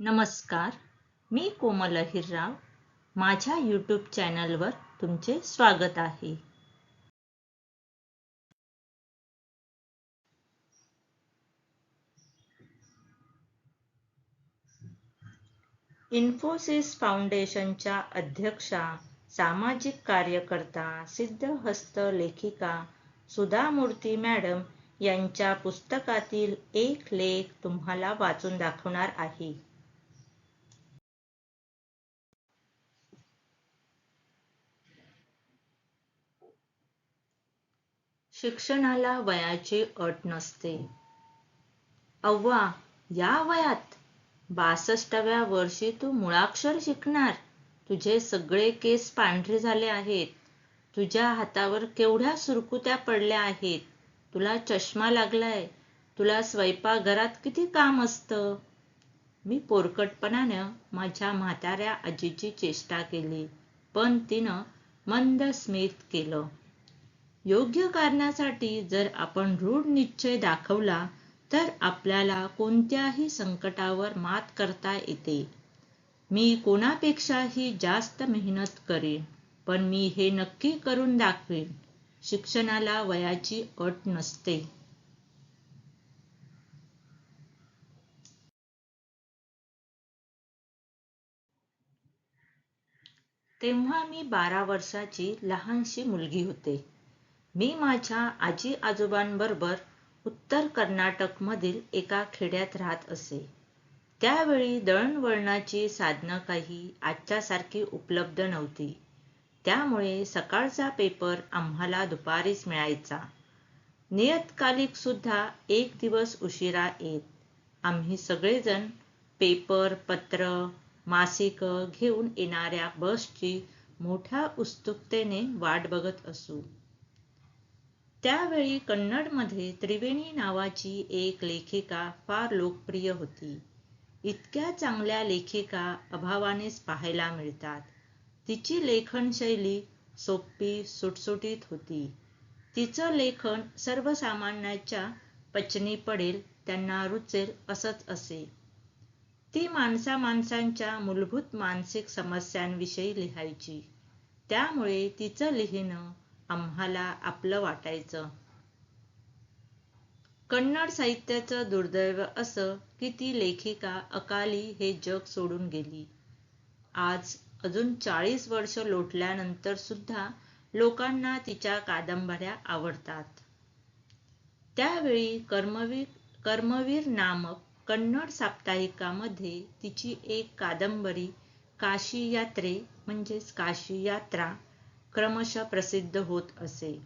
नमस्कार मी कोमल अहिरराव माझ्या यूट्यूब चॅनलवर तुमचे स्वागत आहे. इन्फोसिस फाउंडेशनच्या अध्यक्षा सामाजिक कार्यकर्ता सिद्धहस्त लेखिका सुधा मूर्ती मॅडम यांच्या पुस्तकातील एक लेख तुम्हाला वाचून दाखवणार आहे. शिक्षणाला वयाची अट नसते. अव्वा या वयात? बासष्टाव्या वर्षी तू मुळाक्षर शिकणार. तुझे सगळे केस पांढरे झाले आहेत. तुझ्या हातावर केवढ्या सुरकुत्या पडल्या आहेत. तुला चष्मा लागलाय. तुला स्वयंपाकघरात किती काम असतं? मी पोरकटपणानं माझ्या म्हाताऱ्या आजीची चेष्टा केली पण तिनं मंद स्मित केलं. योग्य कारणासाठी जर आपण रूढ निश्चय दाखवला तर आपल्याला कोणत्याही संकटावर मात करता येते. मी कोणापेक्षाही जास्त मेहनत करेन पण मी हे नक्की करून दाखवेन. शिक्षणाला वयाची अट नसते. तेव्हा मी बारा वर्षाची लहानशी मुलगी होते. मी माझ्या आजी आजोबांबरोबर उत्तर कर्नाटकमधील एका खेड्यात राहत असे. त्यावेळी दळणवळणाची साधनं काही आजच्यासारखी उपलब्ध नव्हती. त्यामुळे सकाळचा पेपर आम्हाला दुपारीच मिळायचा. नियतकालिक सुद्धा एक दिवस उशिरा येत. आम्ही सगळेजण पेपर पत्र मासिक घेऊन येणाऱ्या बसची मोठ्या उत्सुकतेने वाट बघत असू. त्यावेळी कन्नडमध्ये त्रिवेणी नावाची एक लेखिका फार लोकप्रिय होती. इतक्या चांगल्या लेखिका अभावानेच पाहायला मिळतात. तिची लेखनशैली सोपी सुटसुटीत होती. तिचं लेखन सर्वसामान्यांच्या पचनी पडेल त्यांना रुचेल असंच असे. ती माणसा माणसांच्या मूलभूत मानसिक समस्यांविषयी लिहायची. त्यामुळे तिचं लिहिणं आम्हाला आपलं वाटायचं. कन्नड साहित्याचं दुर्दैव असं की ती लेखिका अकाली हे जग सोडून गेली. आज अजून चाळीस वर्ष लोटल्यानंतर सुद्धा लोकांना तिच्या कादंबऱ्या आवडतात. त्यावेळी कर्मवीर कर्मवीर नामक कन्नड साप्ताहिकामध्ये तिची एक कादंबरी काशी यात्रे म्हणजेच काशी यात्रा क्रमशः प्रसिद्ध होत असे.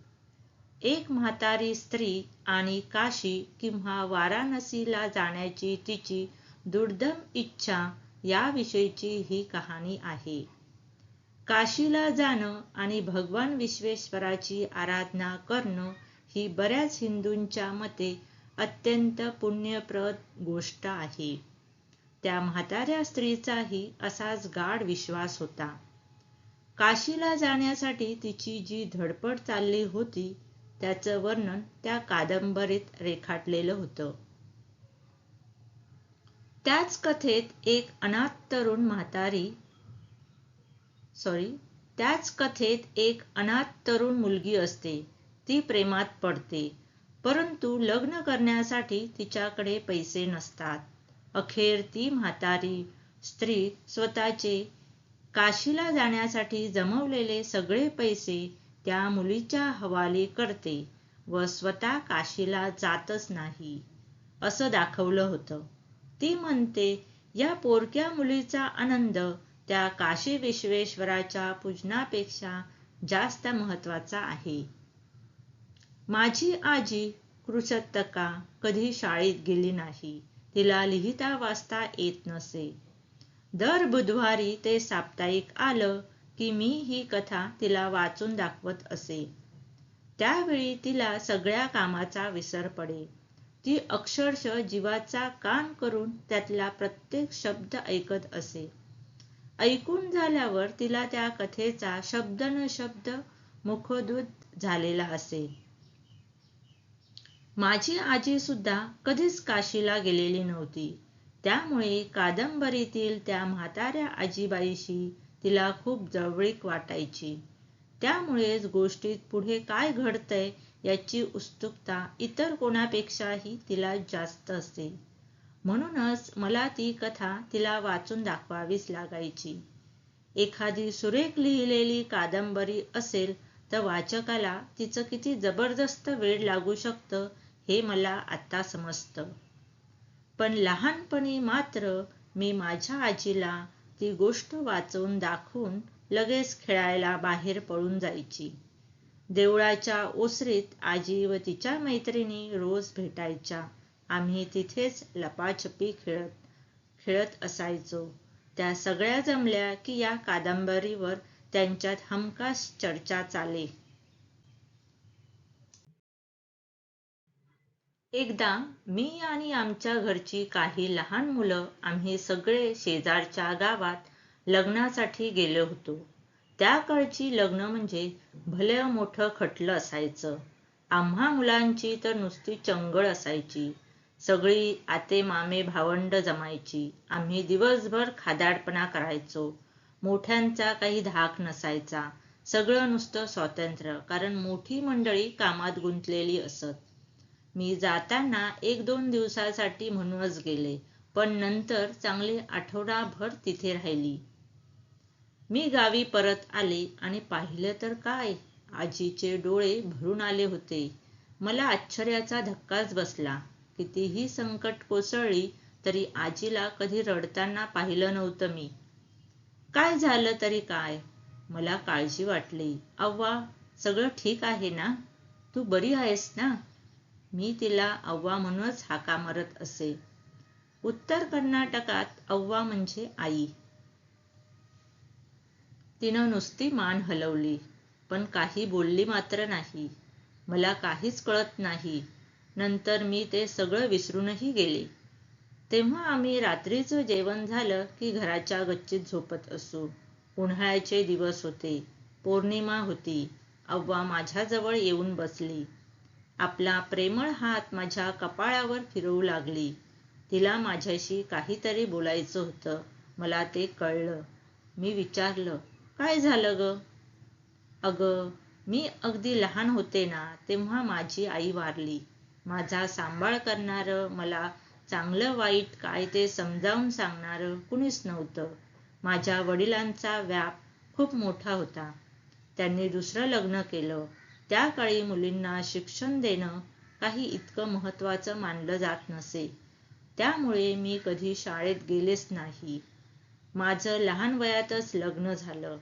एक म्हातारी स्त्री आणि काशी किंवा वाराणसीला जाण्याची तिची दुर्दम इच्छा याविषयीची ही कहाणी आहे. काशीला जाणं आणि भगवान विश्वेश्वराची आराधना करणं ही बऱ्याच हिंदूंच्या मते अत्यंत पुण्यप्रद गोष्ट आहे. त्या म्हाताऱ्या स्त्रीचाही असाच गाढ विश्वास होता. काशीला जाण्यासाठी तिची जी धडपड चालली होती त्याचं वर्णन त्या कादंबरीत रेखाटलेलं होतं. त्याच कथेत एक अनाथ तरुण म्हातारी सॉरी त्याच कथेत एक अनाथ तरुण मुलगी असते ती प्रेमात पडते परंतु लग्न करण्यासाठी तिच्याकडे पैसे नसतात. अखेर ती म्हातारी स्त्री स्वतःचे काशीला जाण्यासाठी जमवलेले सगळे पैसे त्या मुलीच्या हवाली करते व स्वतः काशीला जातच नाही असं दाखवलं होतं. ती म्हणते या पोरक्या मुलीचा आनंद त्या काशी विश्वेश्वराच्या पूजनापेक्षा जास्त महत्त्वाचा आहे. माझी आजी कृषतका कधी शाळेत गेली नाही तिला लिहिता वाचता येत नसे. दर बुधवारी ते साप्ताहिक आलं की मी ही कथा तिला वाचून दाखवत असे. त्यावेळी तिला सगळ्या कामाचा विसर पडे. ती अक्षरशः जीवाचा कान करून त्यातला प्रत्येक शब्द ऐकत असे. ऐकून झाल्यावर तिला त्या कथेचा शब्द न शब्द मुखोदूत झालेला असे. माझी आजी सुद्धा कधीच काशीला गेलेली नव्हती. त्यामुळे कादंबरीतील त्या म्हाताऱ्या आजीबाईशी तिला खूप जवळीक वाटायची. त्यामुळेच गोष्टीत पुढे काय घडतंय याची उत्सुकता इतर कोणापेक्षाही तिला जास्त असे म्हणूनच मला ती कथा तिला वाचून दाखवावीच लागायची. एखादी सुरेख लिहिलेली कादंबरी असेल तर वाचकाला तिचं किती जबरदस्त वेळ लागू शकतं हे मला आत्ता समजतं. पण लहानपणी मात्र मी माझ्या आजीला ती गोष्ट वाचवून दाखवून लगेच खेळायला बाहेर पळून जायची. देवळाच्या ओसरीत आजी व तिच्या मैत्रिणी रोज भेटायच्या. आम्ही तिथेच लपाछपी खेळत खेळत असायचो. त्या सगळ्या जमल्या की या कादंबरीवर त्यांच्यात हमखास चर्चा चाले. एकदा मी आणि आमच्या घरची काही लहान मुलं आम्ही सगळे शेजारच्या गावात लग्नासाठी गेलो होतो. त्याकडची लग्न म्हणजे भले मोठं खटलं असायचं आम्हा मुलांची तर नुसती चंगळ असायची. सगळी आते मामे भावंड जमायची. आम्ही दिवसभर खादाडपणा करायचो. मोठ्यांचा काही धाक नसायचा. सगळं नुसतं स्वातंत्र्य कारण मोठी मंडळी कामात गुंतलेली असत. मी जाताना एक दोन दिवसासाठी म्हणूनच गेले पण नंतर चांगले आठवडाभर तिथे राहिली. मी गावी परत आले आणि पाहिलं तर काय? आजीचे डोळे भरून आले होते. मला आश्चर्याचा धक्काच बसला. कितीही संकट कोसळली तरी आजीला कधी रडताना पाहिलं नव्हतं मी. काय झालं तरी काय? मला काळजी वाटली. अव्वा सगळं ठीक आहे ना? तू बरी आहेस ना? मी तिला अव्वा म्हणूनच हाका मारत असे. उत्तर कर्नाटकात अव्वा म्हणजे आई. तिनं नुसती मान हलवली पण काही बोलली मात्र नाही. मला काहीच कळत नाही. नंतर मी ते सगळं विसरूनही गेले. तेव्हा आम्ही रात्रीचं जेवण झालं की घराच्या गच्चीत झोपत असू. उन्हाळ्याचे दिवस होते. पौर्णिमा होती. अव्वा माझ्याजवळ येऊन बसली. आपला प्रेमळ हात माझ्या कपाळावर फिरवू लागली. तिला माझ्याशी काहीतरी बोलायचं होतं. मला ते कळलं. मी विचारलं काय झालं ग? अगं मी अगदी लहान होते ना तेव्हा माझी आई वारली. माझा सांभाळ करणारं मला चांगलं वाईट काय ते समजावून सांगणारं कुणीच नव्हतं. माझ्या वडिलांचा व्याप खूप मोठा होता. त्यांनी दुसरं लग्न केलं. त्या काळी मुलींना शिक्षण देणं काही इतकं महत्वाचं मानलं जात नसे. त्यामुळे मी कधी शाळेत गेलेच नाही. माझं लहान वयातच लग्न झालं.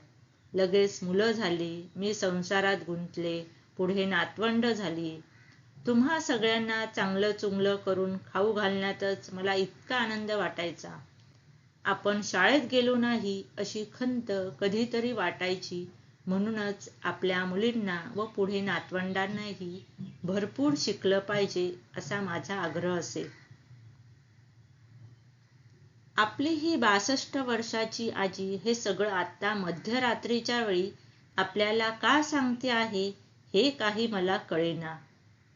लगेच मुलं झाली मी संसारात गुंतले पुढे नातवंड झाली. तुम्हा सगळ्यांना चांगलं चुंगलं करून खाऊ घालण्यातच मला इतका आनंद वाटायचा. आपण शाळेत गेलो नाही अशी खंत कधीतरी वाटायची. म्हणूनच आपल्या मुलींना व पुढे नातवंडांनाही भरपूर शिकलं पाहिजे असा माझा आग्रह असेल. आपली ही बासष्ट वर्षाची आजी हे सगळं आत्ता मध्यरात्रीच्या वेळी आपल्याला का सांगते आहे हे काही मला कळेना.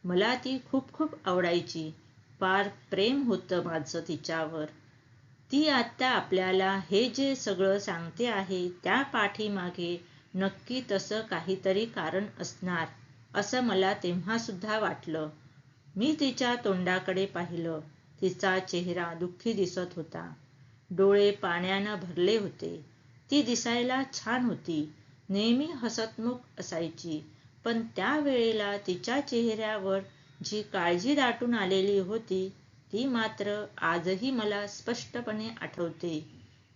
मला ती खूप खूप आवडायची. फार प्रेम होतं माझं तिच्यावर. ती आता आपल्याला हे जे सगळं सांगते आहे त्या पाठीमागे नक्की तसं काहीतरी कारण असणार असं मला तेव्हा सुद्धा वाटलं. मी तिच्या तोंडाकडे पाहिलं. तिचा चेहरा दुःखी दिसत होता. डोळे पाण्यानं भरले होते. ती दिसायला छान होती. नेहमी हसतमुख असायची. पण त्या वेळेला तिच्या चेहऱ्यावर जी काळजी दाटून आलेली होती ती मात्र आजही मला स्पष्टपणे आठवते.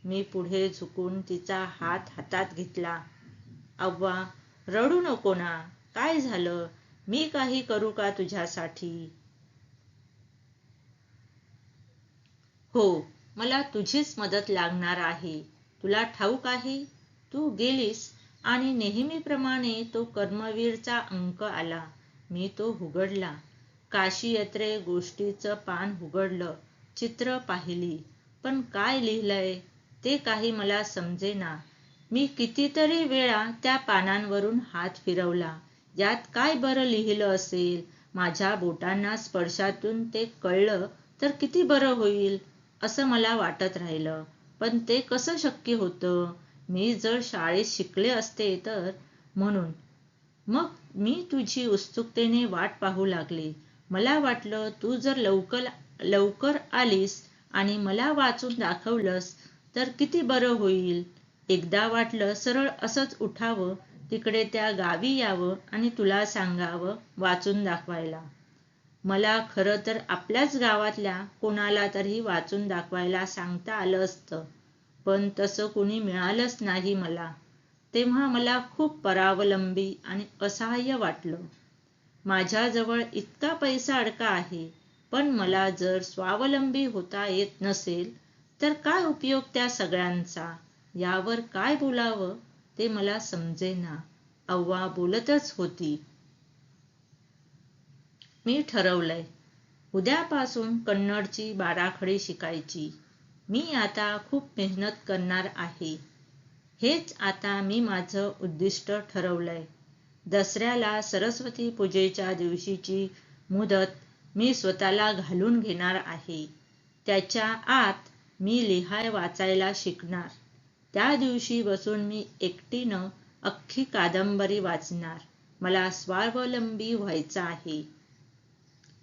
मी पुढे झुकून तिचा हात हातात घेतला. अव्वा रडू नको ना. काय झालं? मी काही करू का तुझ्यासाठी? हो मला तुझीच मदत लागणार आहे. तुला ठाऊक आहे? तू गेलीस आणि नेहमीप्रमाणे तो कर्मवीरचा अंक आला. मी तो हुगडला. काशी यात्रे गोष्टीचं पान हुगडलं. चित्र पाहिली. पण काय लिहिलंय? ते काही मला समजेना. मी कितीतरी वेळा त्या पानांवरून हात फिरवला. यात काय बरं लिहिलं असेल? माझ्या बोटांना स्पर्शातून ते कळलं तर किती बरं होईल असं मला वाटत राहिलं. पण ते कसं शक्य होतं? मी जर शाळेत शिकले असते तर? म्हणून. मग मी तुझी उत्सुकतेने वाट पाहू लागले. मला वाटलं तू जर लवकर लवकर आलीस आणि मला वाचून दाखवलंस तर किती बरं होईल? एकदा वाटलं सरळ असंच उठावं तिकडे त्या गावी यावं आणि तुला सांगावं वाचून दाखवायला. मला खरं तर आपल्याच गावातल्या कोणाला तरी वाचून दाखवायला सांगता आलं असतं पण तसं कुणी मिळालंच नाही मला. तेव्हा मला खूप परावलंबी आणि असहाय्य वाटलं. माझ्याजवळ इतका पैसा अडका आहे पण मला जर स्वावलंबी होता येत नसेल तर काय उपयोग त्या सगळ्यांचा? यावर काय बोलावं ते मला समजेना. अव्वा बोलतच होती. मी ठरवलंय. उद्यापासून कन्नडची बाराखडी शिकायची. मी आता खूप मेहनत करणार आहे. हेच आता मी माझं उद्दिष्ट ठरवलंय. दसऱ्याला सरस्वती पूजेच्या दिवशीची मुदत मी स्वतःला घालून घेणार आहे. त्याच्या आत मी लिहाय वाचायला शिकणार. त्या दिवशी बसून मी एकटीनं अख्खी कादंबरी वाचणार. मला स्वावलंबी व्हायचा आहे.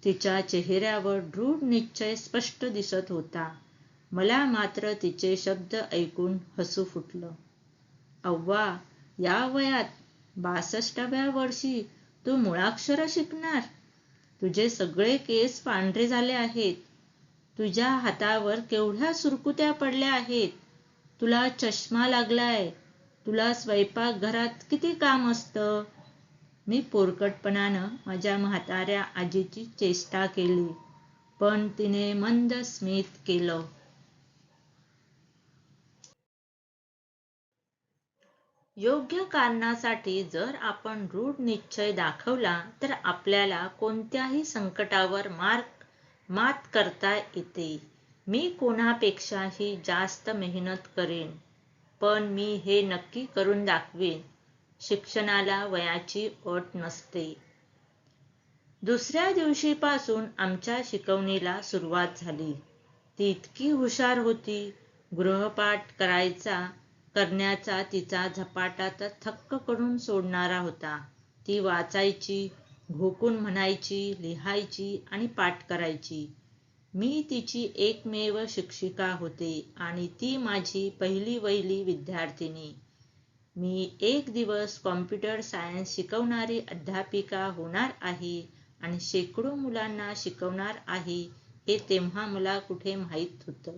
तिच्या चेहऱ्यावर दृढ निश्चय स्पष्ट दिसत होता. मला मात्र तिचे शब्द ऐकून हसू फुटलं. अव्वा या वयात बासष्टाव्या वर्षी तू मुळाक्षर शिकणार. तुझे सगळे केस पांढरे झाले आहेत. तुझ्या हातावर केवढ्या सुरकुत्या पडल्या आहेत. तुला चष्मा लागलाय. तुला स्वयंपाक घरात किती काम असतं? मी पोरकटपणानं माझ्या म्हाताऱ्या आजीची चेष्टा केली पण तिने मंद स्मित केलं. योग्य कारणासाठी जर आपण दृढ निश्चय दाखवला तर आपल्याला कोणत्याही संकटावर मार्ग मात करता येते. मी कोणापेक्षाही जास्त मेहनत करेन पण मी हे नक्की करून दाखवेन शिक्षणाला वयाची अट नसते. दुसऱ्या दिवशीपासून आमच्या शिकवणीला सुरुवात झाली. ती इतकी हुशार होती गृहपाठ करायचा करण्याचा तिचा झपाटा तर थक्क करून सोडणारा होता. ती वाचायची घोकून म्हणायची लिहायची आणि पाठ करायची. मी तिची एकमेव शिक्षिका होते आणि ती माझी पहिली वहिली विद्यार्थिनी. मी एक दिवस कॉम्प्युटर सायन्स शिकवणारी अध्यापिका होणार आहे आणि शेकडो मुलांना शिकवणार आहे हे तेव्हा मला कुठे माहीत होतं.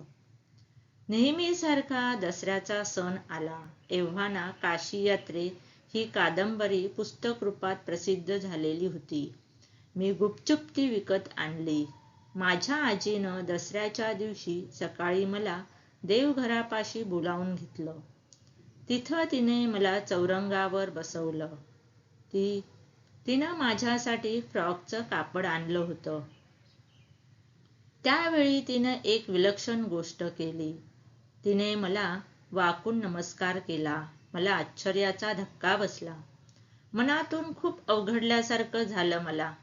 नेहमीसारखा दसऱ्याचा सण आला. एव्हाना काशी यात्रे ही कादंबरी पुस्तक रूपात प्रसिद्ध झालेली होती. मी गुपचुप ती विकत आणली. माझ्या आजीनं दसऱ्याच्या दिवशी सकाळी मला देवघरापाशी बोलावून घेतलं. तिथं तिने मला चौरंगावर बसवलं. ती तिनं माझ्यासाठी फ्रॉकचं कापड आणलं होतं. त्यावेळी तिनं एक विलक्षण गोष्ट केली. तिने मला वाकून नमस्कार केला. मला आश्चर्याचा धक्का बसला. मनातून खूप अवघडल्यासारखं झालं मला.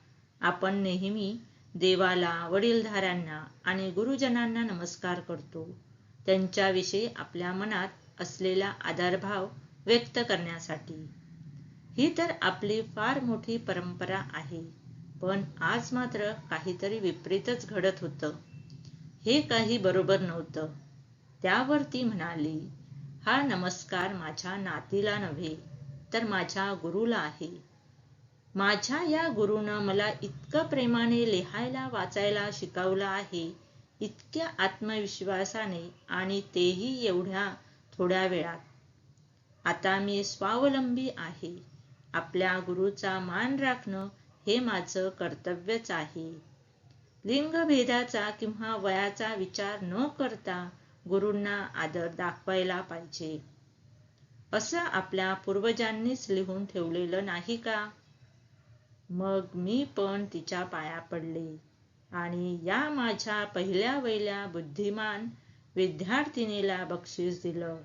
आपण नेहमी देवाला वडीलधाऱ्यांना आणि गुरुजनांना नमस्कार करतो. त्यांच्याविषयी आपल्या मनात असलेला आदरभाव व्यक्त करण्यासाठी. ही तर आपली फार मोठी परंपरा आहे पण आज मात्र काहीतरी विपरीतच घडत होतं. हे काही बरोबर नव्हतं. त्यावर ती म्हणाली हा नमस्कार माझ्या नातीला नव्हे तर माझ्या गुरुला आहे. माझ्या या गुरुनं मला इतकं प्रेमाने लिहायला वाचायला शिकवलं आहे. इतक्या आत्मविश्वासाने आणि तेही एवढ्या थोड्या वेळात. आता मी स्वावलंबी आहे. आपल्या गुरुचा मान राखणं हे माझं कर्तव्यच आहे. लिंगभेदाचा किंवा वयाचा विचार न करता गुरूंना आदर दाखवायला पाहिजे. असं आपल्या पूर्वजांनीच लिहून ठेवलेलं नाही का? मग मी पण तिच्या पाया पडले. आणि या माझ्या पहिल्या वहिल्या बुद्धिमान विद्यार्थिनीला बक्षीस दिलं.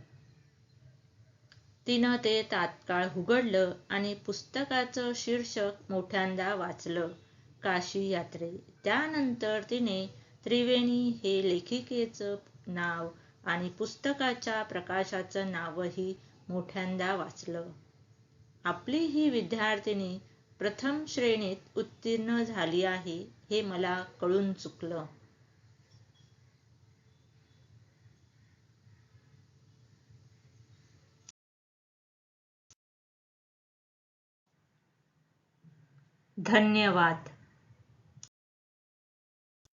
तिनं ते तात्काळ उघडलं आणि पुस्तकाचं शीर्षक मोठ्यांदा वाचलं काशी यात्रे. त्यानंतर तिने त्रिवेणी हे लेखिकेचं नाव आणि पुस्तकाच्या प्रकाशाचं नावही मोठ्यांदा वाचलं. आपली ही विद्यार्थिनी प्रथम श्रेणीत उत्तीर्ण झाली आहे हे मला कळून चुकलं. धन्यवाद.